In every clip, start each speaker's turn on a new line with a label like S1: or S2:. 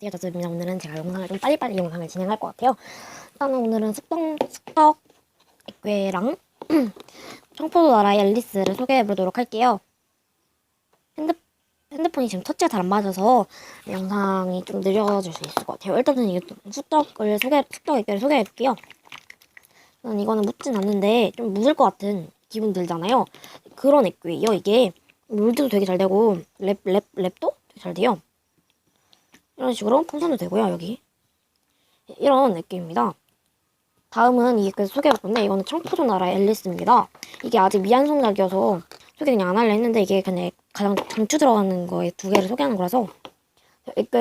S1: 되었습니다. 오늘은 제가 영상을 좀 빨리빨리 영상을 진행할 것 같아요. 일단은 오늘은 숙덕, 숙덕 액괴랑 청포도 나라의 앨리스를 소개해 보도록 할게요. 핸드, 핸드폰이 지금 터치가 잘 안 맞아서 영상이 좀 느려질 수 있을 것 같아요. 일단은 이게 좀 숙덕을 소개, 숙덕 액괴를 소개해 볼게요. 저는 이거는 묻진 않는데 좀 묻을 것 같은 기분 들잖아요. 그런 액괴예요. 이게 물도 되게 잘 되고 랩, 랩, 랩도 되게 잘 돼요. 이런 식으로 풍선도 되고요, 여기. 이런 느낌입니다. 다음은 이게 그 소개할 건데, 이거는 청포도 나라의 앨리스입니다. 이게 아직 미완성작이어서 소개 그냥 안 하려 했는데, 이게 그냥 가장 장추 들어가는 거에 두 개를 소개하는 거라서,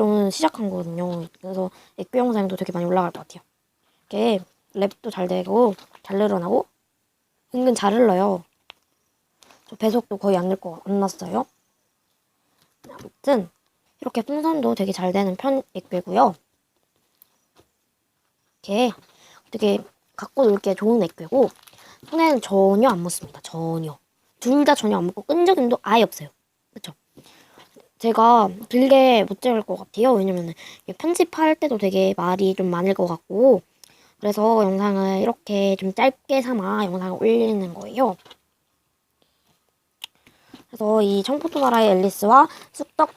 S1: 오늘 시작한 거거든요. 그래서 액괴 영상도 되게 많이 올라갈 것 같아요. 이게 랩도 잘 되고, 잘 늘어나고, 은근 잘 흘러요. 저 배속도 거의 안늘 거, 안 났어요. 아무튼, 이렇게 풍선도 되게 잘 되는 편 액괴고요. 이렇게 되게 갖고 놀기에 좋은 액괴고 손에는 전혀 안 묻습니다. 전혀. 둘 다 전혀 안 묻고 끈적임도 아예 없어요. 그쵸? 제가 길게 못 찍을 것 같아요. 왜냐면 편집할 때도 되게 말이 좀 많을 것 같고 그래서 영상을 이렇게 좀 짧게 삼아 영상을 올리는 거예요. 그래서 이 청포도 나라의 앨리스와 쑥떡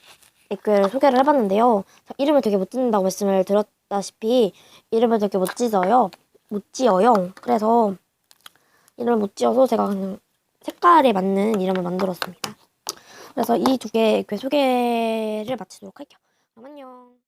S1: 액괴를 소개를 해봤는데요. 자, 이름을 되게 못 짓는다고 말씀을 드렸다시피 이름을 되게 못 지어요. 못 지어요. 그래서 이름을 못 지어서 제가 그냥 색깔에 맞는 이름을 만들었습니다. 그래서 이 두개 액괴 소개를 마치도록 할게요. 그럼 안녕.